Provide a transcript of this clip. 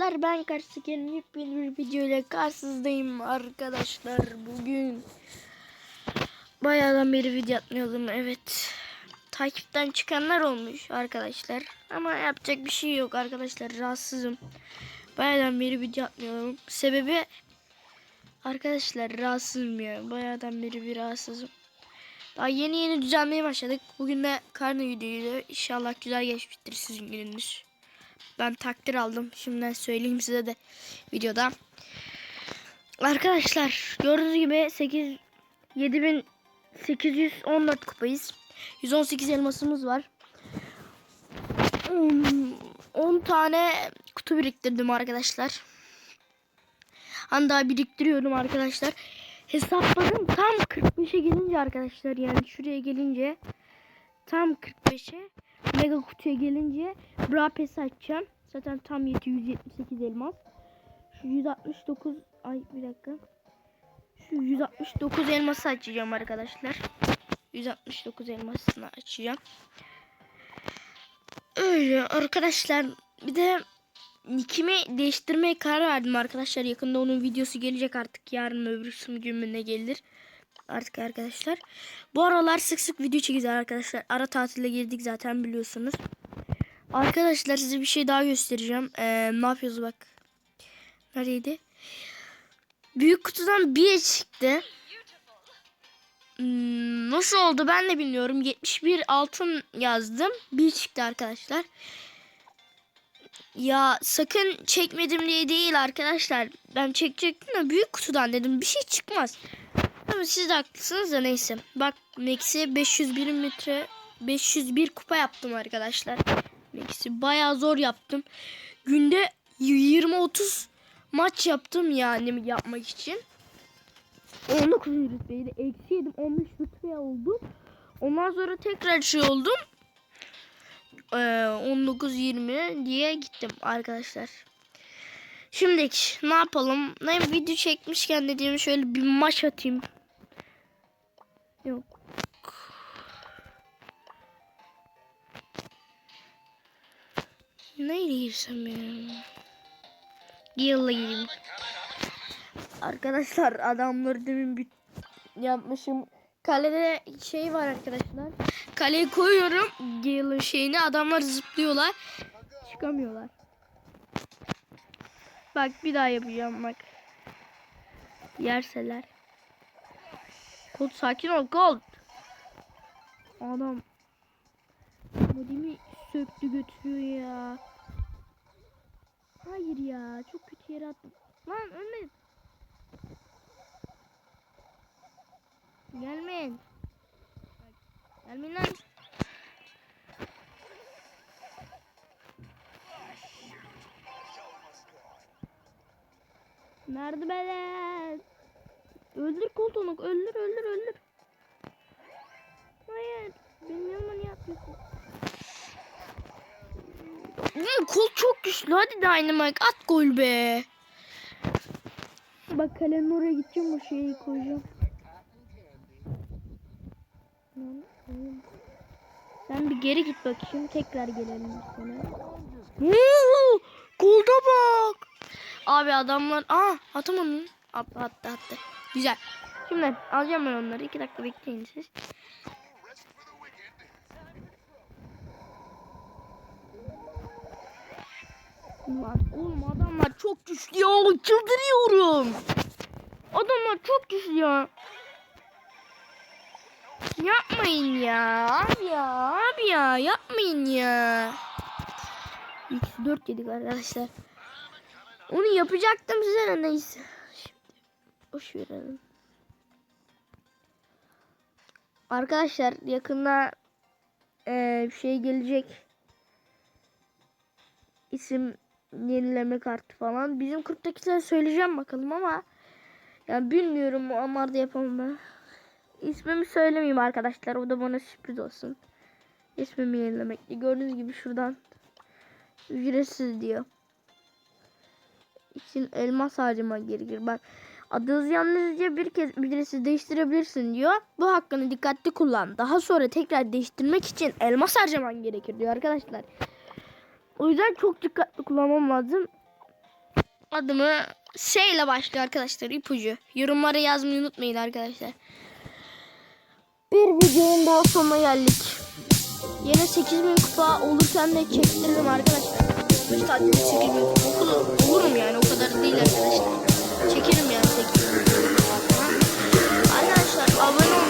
Merhabalar ben Karşısıken yepyeni bir video ile karşınızdayım arkadaşlar. Bugün Bayağıdan beri video atmıyordum evet. Takipten çıkanlar olmuş arkadaşlar. Ama yapacak bir şey yok arkadaşlar rahatsızım. Bayağıdan beri video atmıyorum. Sebebi Arkadaşlar rahatsızım ya. Bayağıdan beri bir rahatsızım. Daha yeni yeni düzenlemeye başladık. Bugün de karne videoydu. İnşallah güzel geçmiştir sizin gününüz ben takdir aldım. Şimdiden söyleyeyim size de videoda. Arkadaşlar gördüğünüz gibi 8 7814 kupayız. 118 elmasımız var. Hmm, 10 tane kutu biriktirdim arkadaşlar. Hani daha biriktiriyorum arkadaşlar. Hesapladım tam 45'e gelince arkadaşlar yani şuraya gelince tam 45'e mega kutuya gelince Brapes açacağım. Zaten tam 778 elmas. Şu 169 ay bir dakika. Şu 169 elması açacağım arkadaşlar. 169 elmasını açacağım. Öyle arkadaşlar bir de nickimi değiştirmeye karar verdim arkadaşlar. Yakında onun videosu gelecek artık. Yarın öbür gününe gelir artık arkadaşlar. Bu aralar sık sık video çekeceğiz arkadaşlar. Ara tatile girdik zaten biliyorsunuz. Arkadaşlar size bir şey daha göstereceğim. Ee, ne yapıyoruz bak. Neredeydi? Büyük kutudan bir çıktı. Hmm, nasıl oldu ben de bilmiyorum. 71 altın yazdım. Bir çıktı arkadaşlar. Ya sakın çekmedim diye değil arkadaşlar. Ben çekecektim de büyük kutudan dedim. Bir şey çıkmaz. Ama siz de haklısınız da neyse. Bak Max'i 501 metre 501 kupa yaptım arkadaşlar. Max'i bayağı zor yaptım. Günde 20-30 maç yaptım yani yapmak için. 19 rütbeydi. Eksi yedim. 15 rütbe oldum. Ondan sonra tekrar şey oldum. Ee, 19-20 diye gittim arkadaşlar. Şimdi ne yapalım? Ne video çekmişken dediğim şöyle bir maç atayım. Yok. Neyle girsem ya? Yılla gireyim. Arkadaşlar adamları demin bir yapmışım. Kalede şey var arkadaşlar. Kaleye koyuyorum. Gale'ın şeyini adamlar zıplıyorlar. Çıkamıyorlar. Bak bir daha yapacağım bak. Yerseler. Kod sakin ol Gold. Adam modemi söktü götürüyor ya. Hayır ya çok kötü yere attım. Lan ölmedim. Gelmeyin. Gelmeyin lan. Belet? Öldür koltuğunu. Öldür öldür öldür. Hayır. Bilmiyorum ama ne yapıyorsun? Hmm, kol çok güçlü. Hadi Dynamite at gol be. Bak kalenin oraya gideceğim o şeyi koyacağım. Sen bir geri git bakayım. Tekrar gelelim sana. Oo, golda bak. Abi adamlar... Aa atamadım. Attı attı attı. Güzel. Şimdi alacağım ben onları. İki dakika bekleyin siz. Lan oğlum adamlar çok güçlü ya. Çıldırıyorum. Adamlar çok güçlü ya. Yapmayın ya. Abi ya. Abi ya. Yapmayın ya. X 4 yedik arkadaşlar. Onu yapacaktım size neyse. Boş verelim. Arkadaşlar yakında e, bir şey gelecek. İsim yenileme kartı falan. Bizim kurttakiler söyleyeceğim bakalım ama yani bilmiyorum Amar'da yapamam ben. İsmimi söylemeyeyim arkadaşlar. O da bana sürpriz olsun. İsmimi yenilemekte. Gördüğünüz gibi şuradan ücretsiz diyor için elmas harcama gerekir. Bak Adınızı yalnızca bir kez ücretsiz değiştirebilirsin diyor. Bu hakkını dikkatli kullan. Daha sonra tekrar değiştirmek için elmas harcaman gerekir diyor arkadaşlar. O yüzden çok dikkatli kullanmam lazım. Adımı S ile başlıyor arkadaşlar ipucu. Yorumlara yazmayı unutmayın arkadaşlar. Bir videonun daha sonuna geldik. Yine 8000 kupa olurken de çektiririm arkadaşlar. 3 tatilde 8000 kupa olurum yani o kadar değil arkadaşlar. Çekerim ya çekerim. Arkadaşlar abone olun.